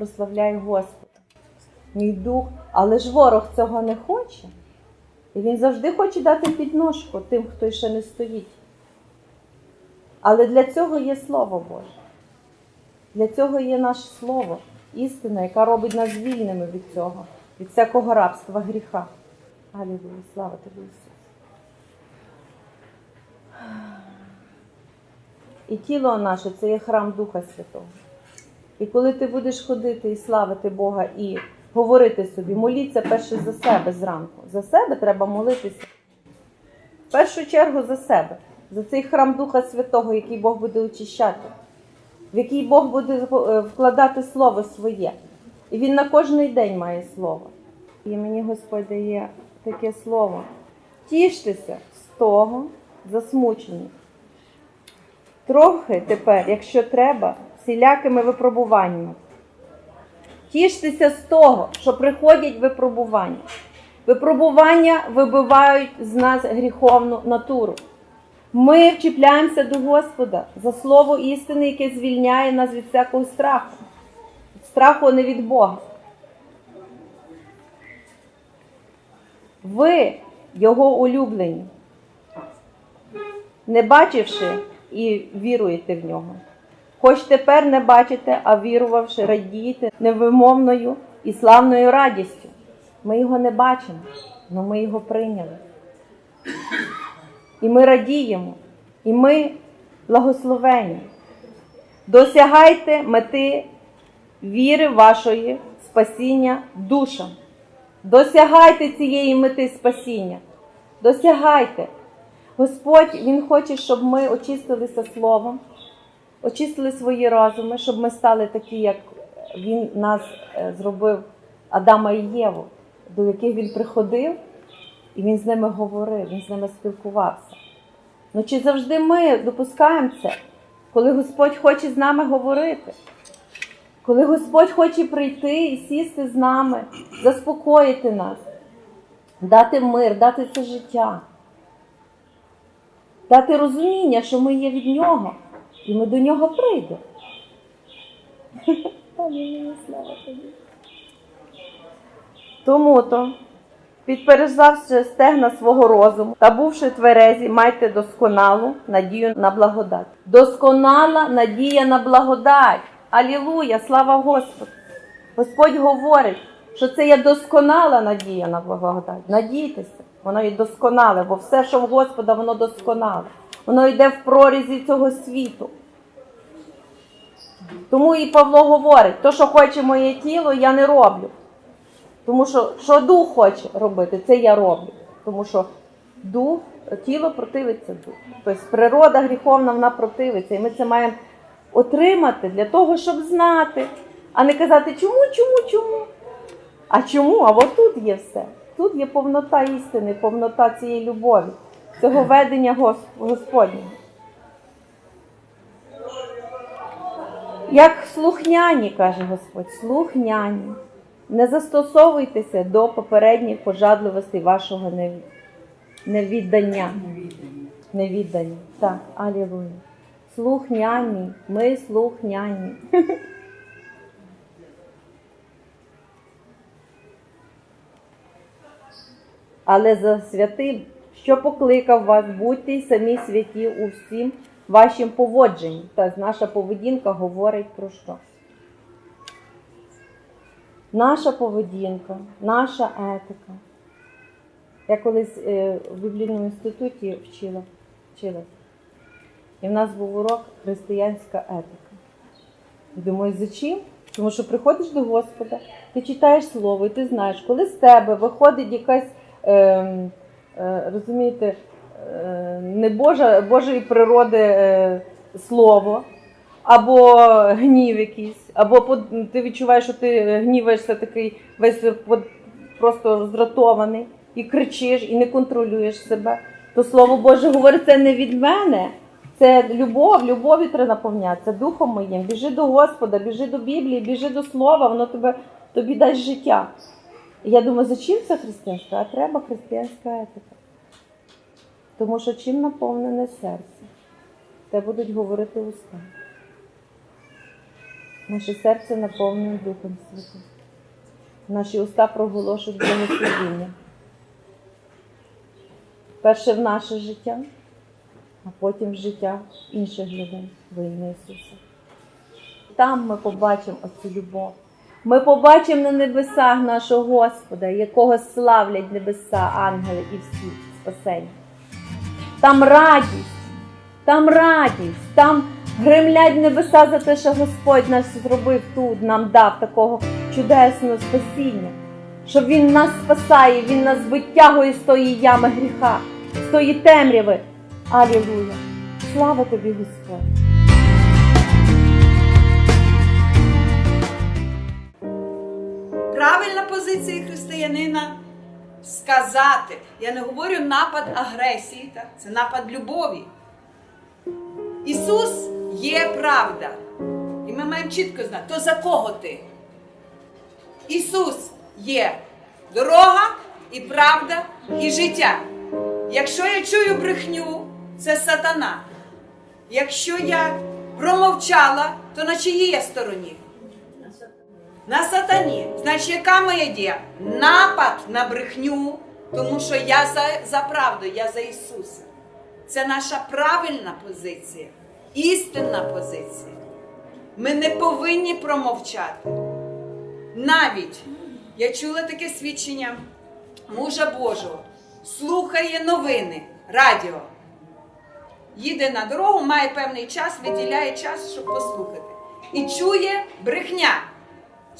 Прославляє Господа. Мій дух, але ж ворог цього не хоче. І він завжди хоче дати підножку тим, хто ще не стоїть. Але для цього є Слово Боже. Для цього є наше Слово, істина, яка робить нас вільними від цього, від всякого рабства гріха. Алілуя, слава тобі, Ісус. І тіло наше це є храм Духа Святого. І коли ти будеш ходити і славити Бога і говорити собі, моліться перше за себе зранку. За себе треба молитися. В першу чергу за себе, за цей храм Духа Святого, який Бог буде очищати, в який Бог буде е, вкладати слово своє. І він на кожний день має слово. І мені Господь дає таке слово. Тіштеся з того, засмучені. Трохи тепер, якщо треба, всілякими випробуваннями. Тіштеся з того, що приходять випробування. Випробування вибивають з нас гріховну натуру. Ми вчіпляємося до Господа за слово істини, яке звільняє нас від всякого страху. Страху не від Бога. Ви його улюблені, не бачивши і віруєте в нього. Хоч тепер не бачите, а вірувавши, радієте невимовною і славною радістю. Ми його не бачимо, але ми його прийняли. І ми радіємо, і ми благословені. Досягайте мети віри вашої спасіння душам. Досягайте цієї мети спасіння. Досягайте. Господь Він хоче, щоб ми очистилися Словом, очистили свої розуми, щоб ми стали такі, як Він нас е, зробив Адама і Єву, до яких він приходив, і він з ними говорив, він з ними спілкувався. Ну чи завжди ми допускаємо це, коли Господь хоче з нами говорити? Коли Господь хоче прийти і сісти з нами, заспокоїти нас, дати мир, дати це життя, дати розуміння, що ми є від Нього, і ми до нього прийдемо. Слава тобі. Тому то, підперезавши стегна свого розуму та бувши тверезі, майте досконалу надію на благодать. Досконала надія на благодать. Алілуя, слава Господу! Господь говорить, що це є досконала надія на благодать. Надійтеся, воно є досконале, бо все, що в Господа, воно досконале. Воно йде в прорізі цього світу. Тому і Павло говорить, то, що хоче моє тіло, я не роблю. Тому що що дух хоче робити, це я роблю. Тому що дух, тіло противиться духу. Тобто природа гріховна, вона противиться. І ми це маємо отримати для того, щоб знати, а не казати, чому, чому, чому. А чому? А от тут є все. Тут є повнота істини, повнота цієї любові, цього ведення Господнього. Як слухняні, каже Господь, слухняні. Не застосовуйтеся до попередніх пожадливостей вашого невіддання. Невіддання. Так, алілуя. Слухняні, ми слухняні. Але за святим, що покликав вас, будьте самі святі у всім вашім поводженні. Тобто наша поведінка говорить про що? Наша поведінка, наша етика. Я колись е, в біблійному інституті вчила, вчилась. І в нас був урок християнська етика. І думаю, за чим? Тому що приходиш до Господа, ти читаєш слово, і ти знаєш, коли з тебе виходить якась, е, е, розумієте, не Божа, Божої природи е, слово, або гнів якийсь, або ти відчуваєш, що ти гніваєшся такий весь просто роздратований, і кричиш, і не контролюєш себе. То слово Боже говорить, це не від мене. Це любов, любові треба наповнятися духом моїм. Біжи до Господа, біжи до Біблії, біжи до Слова, воно тебе, тобі дасть життя. Я думаю, за чим це християнська? А треба християнська етика. Тому що чим наповнене серце, те будуть говорити уста. наше серце наповнене Духом Святим. Наші уста проголошують благословіння. Перше в наше життя, а потім в життя інших людей во ім'я Ісуса. Там ми побачимо оцю любов. Ми побачимо на небесах нашого Господа, якого славлять небеса, ангели і всі спасені. Там радість, там радість, там гремлять небеса за те, що Господь нас зробив тут, нам дав такого чудесного спасіння, що Він нас спасає, Він нас витягує з тої ями гріха, з тої темряви. Алілуя! Слава тобі, Господь! Правильна позиція християнина сказати. Я не говорю напад агресії, так? це напад любові. Ісус є правда. І ми маємо чітко знати, то за кого ти? Ісус є дорога і правда і життя. Якщо я чую брехню, це сатана. Якщо я промовчала, то на чиїй я стороні? На сатані. Значить, яка моя дія? Напад на брехню, тому що я за, за правду, я за Ісуса. Це наша правильна позиція, істинна позиція. Ми не повинні промовчати. Навіть я чула таке свідчення мужа Божого, слухає новини, радіо. Їде на дорогу, має певний час, виділяє час, щоб послухати. І чує брехня.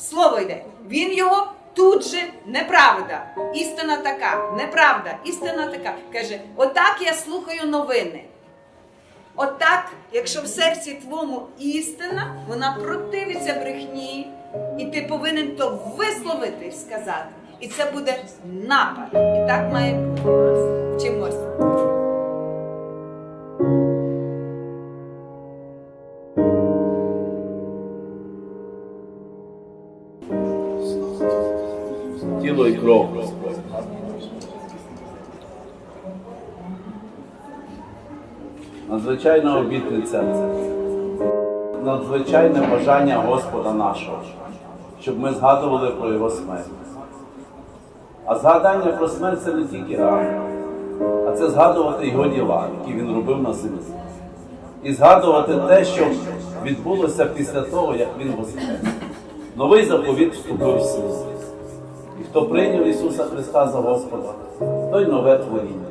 Слово йде. Він його тут же неправда. Істина така, неправда, істина така. Каже: отак я слухаю новини. Отак, якщо в серці твоєму істина, вона противиться брехні, і ти повинен то висловити і сказати. І це буде напад. І так має бути. нас. Вчимося. Тіло і кров Надзвичайна обітниця, надзвичайне бажання Господа нашого, щоб ми згадували про Його смерть. А згадання про смерть це не тільки рано, а це згадувати Його діла, які він робив на землі. І згадувати те, що відбулося після того, як він воскрес. Новий заповіт вступив в силу. Хто прийняв Ісуса Христа за Господа, той нове творіння.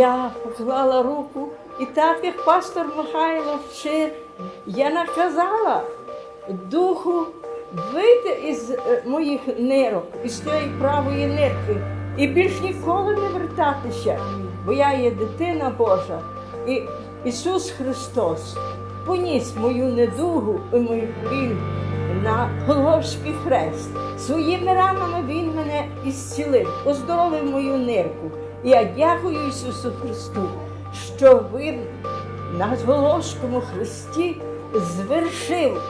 Я поклала руку, і так як пастор Михайло вчив, я наказала духу вийти із е, моїх нирок, із тієї правої нирки, і більш ніколи не вертатися, бо я є дитина Божа. І Ісус Христос поніс мою недугу і мою біль на Голгофський хрест. Своїми ранами Він мене ісцілив, оздоровив мою нирку. Я дякую Ісусу Христу, що Він на Голгофському хресті звершив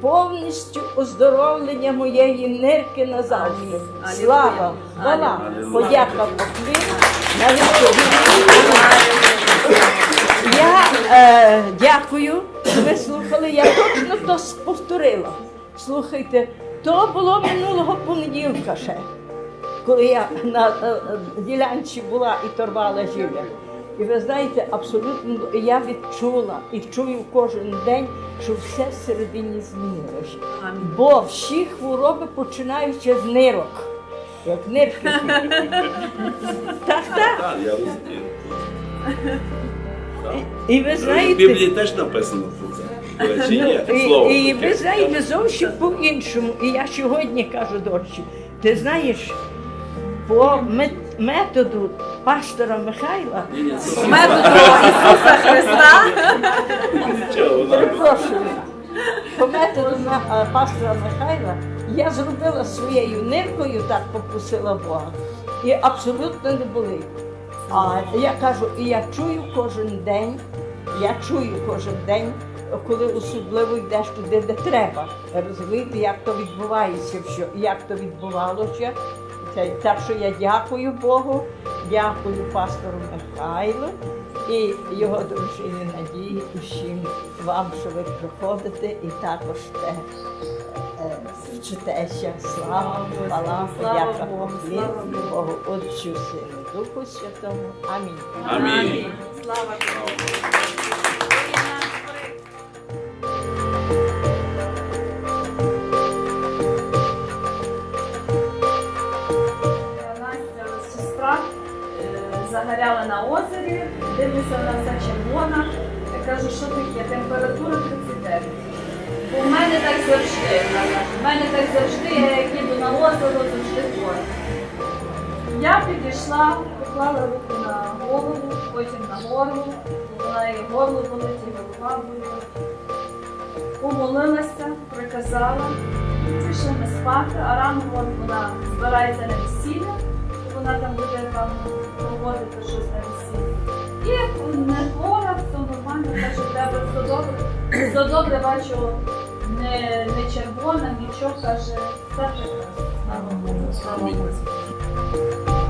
повністю оздоровлення моєї нирки назавжди. Слава, хвала, подяка поклін на Я е, дякую, що ви слухали. Я точно то повторила. Слухайте, то було минулого понеділка ще, коли я на ділянці була і торвала жиля. І ви знаєте, абсолютно я відчула і чую кожен день, що все всередині змінилося. Бо всі хвороби починаються з нирок. Як нирки. так, так. Так, я розумію. І ви В Біблії теж написано про це. І, слово. і ви знаєте зовсім по-іншому. І я сьогодні кажу дочці, ти знаєш, по методу пастора Михайла, Методу Ісуса Христа. перепрошую, по методу Ме- е, пастора Михайла я зробила своєю ниркою, так попросила Бога, і абсолютно не болить. А я кажу, і я чую кожен день, я чую кожен день, коли особливо йдеш туди, де треба. Розумієте, як то відбувається, що, як то відбувалося. Це- Так що я дякую Богу, дякую пастору Михайлу і його дружині Надії, усім вам, що ви приходите і також те е, вчитеся. Слава, хвала, подяка, поклін Богу, Отцю, Сину, Духу Святому. Амінь. Амінь. Слава Настя на озері, дивлюся на все червона. Я кажу, що таке? Температура 39. Бо в мене так завжди. В мене так завжди, я як їду на озеро, завжди хворі. Я підійшла, поклала руку на голову, потім на горло. Вона і горло болить, і голова болить. Помолилася, приказала, пішли ми спати, а рано вона збирається на весілля, вона там буде там проводити щось на весіллі. І не хвора, все нормально, каже, що тебе все добре. Все добре, бачу, не, не червона, нічого, каже, все прекрасно. Слава Богу, слава Богу.